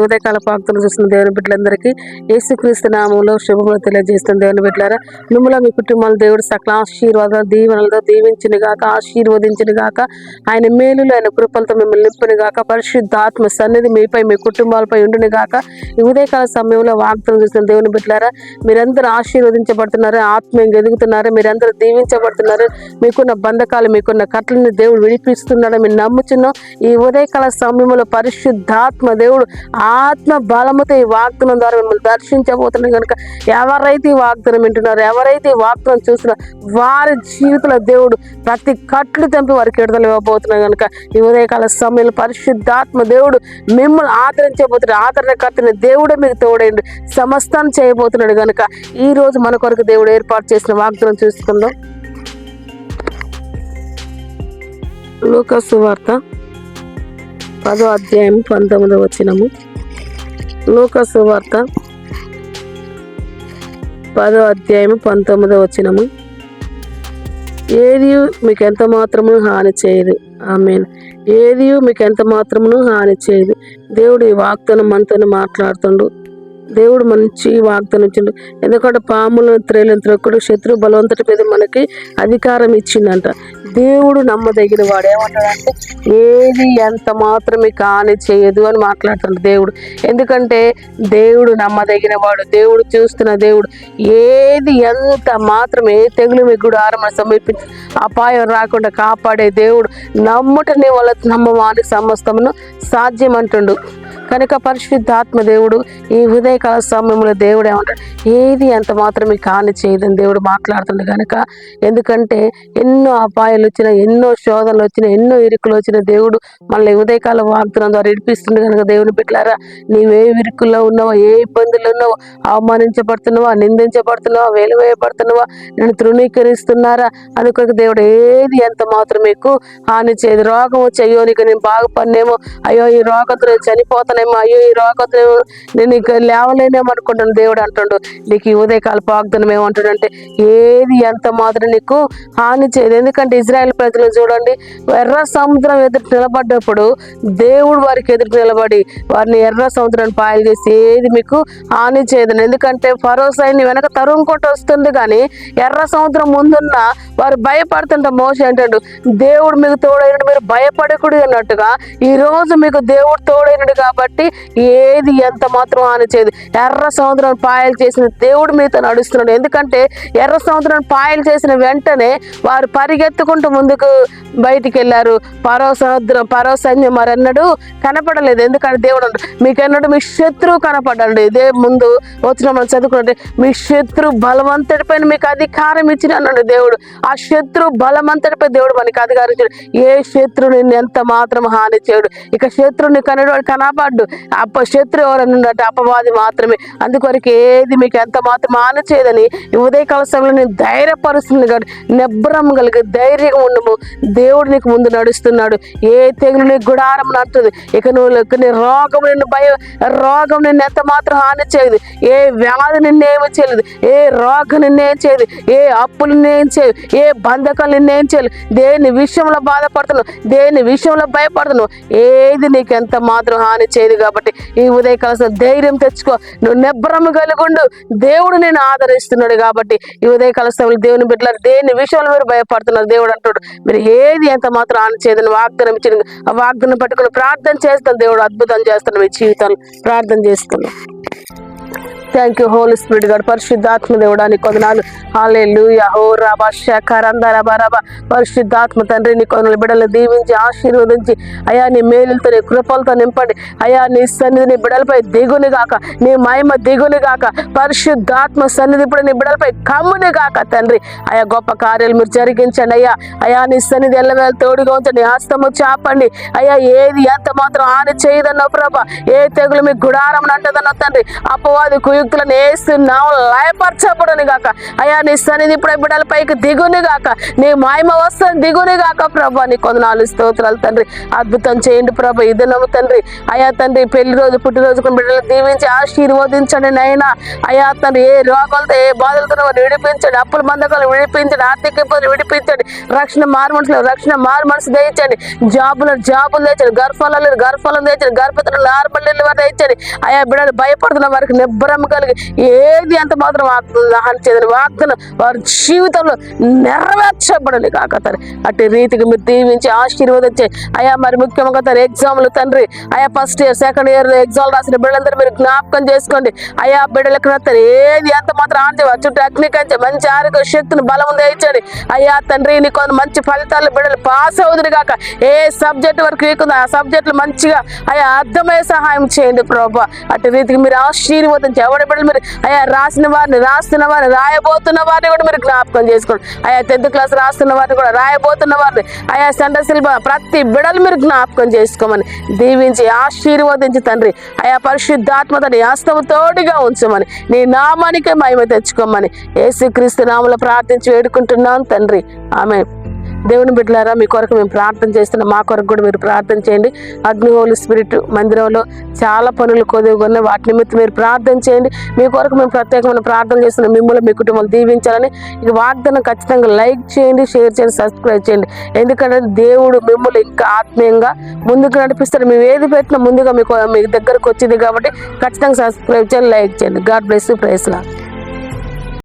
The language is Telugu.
ఉదయకాల పాక్తులు చూస్తున్న దేవుని బిడ్డలందరికీ యేసుక్రీస్తు నామంలో శుభములు తెలియజేస్తున్న దేవుని బిడ్డలారా మిమ్మల్ని మీ కుటుంబాలు దేవుడు సకల ఆశీర్వాదాలు దీవెనలతో దీవించిన గాక ఆశీర్వదించిన గాక ఆయన మేలులు ఆయన కృపలతో మిమ్మల్ని నింపుని గాక పరిశుద్ధాత్మ సన్నిధి మీపై మీ కుటుంబాలపై ఉండుని గాక ఈ ఉదయకాల సమయంలో వాగ్దానం చూసిన దేవుని బిడ్డలారా మీరందరూ ఆశీర్వదించబడుతున్నారు ఆత్మీయంగా ఎదుగుతున్నారు మీరందరూ దీవించబడుతున్నారు మీకున్న బంధకాలు మీకున్న కట్లని దేవుడు విడిపిస్తున్నాడు మీరు నమ్ముచున్నాం. ఈ ఉదయకాల సమయంలో పరిశుద్ధాత్మ దేవుడు ఆత్మ బలముతో ఈ వాగ్దనం ద్వారా మిమ్మల్ని దర్శించబోతున్నాడు కనుక ఎవరైతే ఈ వాగ్దానం వింటున్నారో ఎవరైతే ఈ వాగ్దానం చూస్తున్నారో వారి జీవితంలో దేవుడు ప్రతి కట్లు తెంపి వారికి విడుదల ఇవ్వబోతున్నాడు కనుక ఈ ఉదయకాల సమయంలో పరిశుద్ధాత్మ దేవుడు మిమ్మల్ని ఆదరించబోతున్నాడు. ఆదరణకర్తని దేవుడే మీకు తోడైండు. సమస్తాన్ని చేయబోతున్నాడు కనుక ఈ రోజు మన కొరకు దేవుడు ఏర్పాటు చేసిన వాగ్దనం చూసుకుందాం. లూకసు వార్త పదో అధ్యాయం పంతొమ్మిదో వచ్చినము లూకసు వార్త పదో అధ్యాయం పంతొమ్మిదో వచ్చినము ఏది మీకు ఎంత మాత్రము హాని చేయదు. ఆమెన్. ఏది మీకు ఎంత మాత్రమును హాని చేయదు. దేవుడు ఈ వాక్తను మనతో మాట్లాడుతుండు. దేవుడు మంచి వాగ్దానం ఇచ్చిండు. ఎందుకంటే పాములు త్రేలను త్రొక్కుడు శత్రు బలవంతటి మీద మనకి అధికారం ఇచ్చిందంట దేవుడు నమ్మదగిన వాడు. ఏమంటాడంటే ఏది ఎంత మాత్రమే కాని చేయదు అని మాట్లాడుతున్నాడు దేవుడు. ఎందుకంటే దేవుడు నమ్మదగిన వాడు. దేవుడు చూస్తున్న దేవుడు. ఏది ఎంత మాత్రమే తెగులు మీ గుడారం సమీపించి అపాయం రాకుండా కాపాడే దేవుడు నమ్ముటనే వాళ్ళ నమ్మవాని సమస్తమును సాధ్యం అంటుండు కనుక పరిశుద్ధాత్మ దేవుడు ఈ ఉదయకాల సమయంలో దేవుడు ఏమంటాడు ఏది ఎంత మాత్రమే కాని చేయదని దేవుడు మాట్లాడుతుంది కనుక ఎందుకంటే ఎన్నో అపాయాలు వచ్చిన ఎన్నో శోధనలు వచ్చిన ఎన్నో ఇరుకులు వచ్చిన దేవుడు మళ్ళీ ఉదయకాల వాగ్దానం ద్వారా ఇడిపిస్తుంది కనుక దేవుని బిడ్డలారా నీవే ఇరుకుల్లో ఉన్నావా ఏ ఇబ్బందులు ఉన్నావో అవమానించబడుతున్నావా నిందించబడుతున్నావా వేలువేయబడుతున్నావా నేను తృణీకరిస్తున్నారా అనుకోక దేవుడు ఏది ఎంత మాత్రం మీకు హాని చేయదు. రోగం వచ్చి అయ్యో నీకు నేను బాగుపడినేమో అయ్యో ఈ రోగంతో నేను చనిపోతానేమో అయ్యో ఈ రోగతులు నేను ఇక లేవలేనేమో అనుకుంటాను దేవుడు అంటుండు. నీకు ఈ ఉదయకాల వాగ్దానం ఏమంటాడంటే ఏది ఎంత మాత్రం నీకు హాని చేయదు. ఎందుకంటే ఇజ్రాయెల్ ప్రజలు చూడండి ఎర్ర సముద్రం ఎదురు నిలబడ్డప్పుడు దేవుడు వారికి ఎదురు నిలబడి వారిని ఎర్ర సముద్రాన్ని పాయలు చేసి ఏది మీకు హాని చేయదు. ఎందుకంటే ఫరో సైన్యం వెనక తరుముకుంటూ వస్తుంది కానీ ఎర్ర సముద్రం ముందున్న వారు భయపడుతుంటే మోసం అంటాడు దేవుడు మీకు తోడైనడు మీరు భయపడకుడు అన్నట్టుగా ఈ రోజు మీకు దేవుడు తోడైనడు కాబట్టి ఏది ఎంత మాత్రం హాని చేయదు. ఎర్ర సముద్రం పాయలు చేసిన దేవుడు మీతో నడుస్తున్నాడు. ఎందుకంటే ఎర్ర సముద్రం పాయలు చేసిన వెంటనే వారు పరిగెత్తుకుంటూ ముందుకు బయటికి వెళ్ళారు పరో సముద్రం పరో సైన్యం మరన్నడు కనపడలేదు. ఎందుకంటే దేవుడు అన్నాడు మీ శత్రువు కనపడండి ఇదే ముందు వచ్చిన మనం చదువుకుంటే మీ శత్రు బలవంతుడి పైన మీకు అధికారం ఇచ్చిన అన్నాడు దేవుడు. ఆ శత్రు బలవంతుడిపై దేవుడు మనకి అధికారం ఇచ్చాడు. ఏ శత్రు నిన్ను ఎంత మాత్రం హాని చేయడు. ఇక శత్రుని కనడు వాడు కనపడ్డు. అప్ప శత్రు ఎవరన్నా ఉన్నట్టు అపవాది మాత్రమే. అందుకొరకు ఏది మీకు ఎంత మాత్రం హాని చేయదని ఈ సమయంలో నేను ధైర్యపరుస్తుంది కాబట్టి నిబ్రం కలిగి ధైర్యంగా ఉండము. దేవుడు నీకు ముందు నడుస్తున్నాడు. ఏ తెగులు నీకు గుడారం నడుతుంది ఇక నువ్వు నీ రోగం నిన్ను భయం రోగం నిన్ను ఎంత మాత్రం హాని చేయదు. ఏ వ్యాధి నిన్నేమి చేయలేదు. ఏ రోగం నిన్నేం చేయదు. ఏ అప్పులు నిన్నేం చేయదు ఏ బంధకాలు నిన్నేం చేయలేదు. దేని విషయంలో బాధపడుతున్నావు? దేని విషయంలో భయపడుతున్నావు? ఏది నీకు ఎంత మాత్రం హాని చేయదు. కాబట్టి ఈ ఉదయకాల ధైర్యం తెచ్చుకో. నువ్వు నిబ్బరము కలుగుండు దేవుడు నేను ఆదరిస్తున్నాడు కాబట్టి ఈ ఉదయకాల సమయంలో దేవుని బిడ్డలు దేని విషయంలో మీరు భయపడుతున్నారు? దేవుడు అంటాడు మీరు ఏది ఎంత మాత్రం హాని చేయదని వాగ్దానం ఇచ్చిన ఆ వాగ్దానం పట్టుకుని ప్రార్థన చేస్తాను. దేవుడు అద్భుతం చేస్తాను మీ జీవితాలు ప్రార్థన చేస్తున్నాను థ్యాంక్ యూ హోల్ స్పిరిట్ గారు పరిశుద్ధాత్మ దేవుడానికి నీ కొందనాలు హాలే లూయ హో రాబా శకరంద రబా రబా. పరిశుద్ధాత్మ తండ్రి నీ కొందరు బిడ్డలు దీవించి ఆశీర్వదించి అయా నీ మేలులతో నీ కృపలతో నింపండి. అయా నీ సన్నిధి నీ బిడ్డలపై దిగుని గాక. నీ మహిమ దిగుని గాక. పరిశుద్ధాత్మ సన్నిధి ఇప్పుడు నీ బిడ్డలపై కమ్ముని గాక తండ్రి. అయా గొప్ప కార్యాలు మీరు జరిగించండి అయ్యా. అయా నీ సన్నిధి ఎల్లవేళ తోడుగా ఉంచండి. హస్తము చాపండి. అయ్యా ఏది ఎంత మాత్రం ఆని చేయదన్నో ప్రభా ఏ తెగులు మీ గుడారం అంటదన్నో తండ్రి. అపవాది కుయ అభియుక్తులను వేస్తున్నావు లయపరచబడును గాక. అయా నీ సన్నిధి ఇప్పుడు బిడ్డల పైకి దిగుని గాక. నీ మాయమ వస్తుంది దిగుని గాక ప్రభా. నీ కొందనాలు స్తోత్రాలు తండ్రి. అద్భుతం చేయండి ప్రభా ఇదనము తండ్రి. అయా తండ్రి పెళ్ళి రోజు పుట్టినరోజు కొన్ని బిడ్డలు దీవించి ఆశీర్వదించండి నైనా అయా తండ్రి ఏ రోగాలతో ఏ బాధలతో వారు విడిపించండి. అప్పుల బంధకాలు విడిపించండి. ఆర్థిక ఇబ్బందులు విడిపించండి. రక్షణ మారు మనసులు రక్షణ మారు మనసు దయచండి జాబులు జాబులు తెచ్చండి గర్భాలలో గర్భాలను తెచ్చండి గర్భతులు నార్మల్ వారు తెచ్చండి అయా బిడ్డలు భయపడుతున్న వారికి నిబ్బరం కలిగి ఏది ఎంత మాత్రం వాగ్దానం చేయదని వాగ్దానం వారి జీవితంలో నెరవేర్చబడని కాక తండ్రి. అట్టి రీతికి మీరు దీవించి ఆశీర్వదించి అయా మరి ముఖ్యంగా తండ్రి ఎగ్జామ్లు తండ్రి అయా first year second year exam రాసిన బిడ్డలందరూ మీరు జ్ఞాపకం చేసుకోండి. అయా బిడ్డలకు తండ్రి ఏది ఎంత మాత్రం ఆంటే చుట్టూ టెక్నిక్ కంచె మంచి ఆరోగ్య శక్తిని బలం దయచండి అయ్యా తండ్రి నీ కొంత మంచి ఫలితాలు బిడ్డలు పాస్ అవుతుంది కాక ఏ సబ్జెక్ట్ వరకు వీకుందో ఆ సబ్జెక్టులు మంచిగా అయ్యా అర్థమయ్యే సహాయం చేయండి ప్రభా. అటు రీతికి మీరు ఆశీర్వదించి ఎవరు బిడ్డలు మీరు అయ్యా రాసిన వారిని రాస్తున్న వారిని రాయబోతున్న వారిని కూడా మీరు జ్ఞాపకం చేసుకోండి. అయ్యా టెన్త్ క్లాస్ రాస్తున్న వారిని కూడా రాయబోతున్న వారిని అయ్యా సెంటర్ సిల్బ ప్రతి బిడలు మీరు జ్ఞాపకం చేసుకోమని దీవించి ఆశీర్వదించి తండ్రి. అయా పరిశుద్ధాత్మ తండ్రి హస్తము తోడుగా ఉంచమని నీ నామానికే మహిమ తెచ్చుకోమని యేసుక్రీస్తు నామలో ప్రార్థించి వేడుకుంటున్నాం తండ్రి. ఆమె దేవుని బిడ్డలారా మీ కొరకు మేము ప్రార్థన చేస్తున్నాం. మా కొరకు కూడా మీరు ప్రార్థన చేయండి. అగ్నిహోలు స్పిరిట్ మందిరంలో చాలా పనులు కొద్దిగా వాటి నిమిత్తం మీరు ప్రార్థన చేయండి. మీ కొరకు మేము ప్రత్యేకమైన ప్రార్థన చేస్తున్నాం. మిమ్మల్ని మీ కుటుంబాలు దీవించాలని ఇక వాగ్దానం ఖచ్చితంగా లైక్ చేయండి షేర్ చేయండి సబ్స్క్రైబ్ చేయండి. ఎందుకంటే దేవుడు మిమ్మల్ని ఇంకా ఆత్మీయంగా ముందుకు నడిపిస్తారు మేము ఏది పెట్టినా ముందుగా మీకు మీ దగ్గరకు వచ్చింది కాబట్టి ఖచ్చితంగా సబ్స్క్రైబ్ చేయండి లైక్ చేయండి. God bless ప్రైస్లా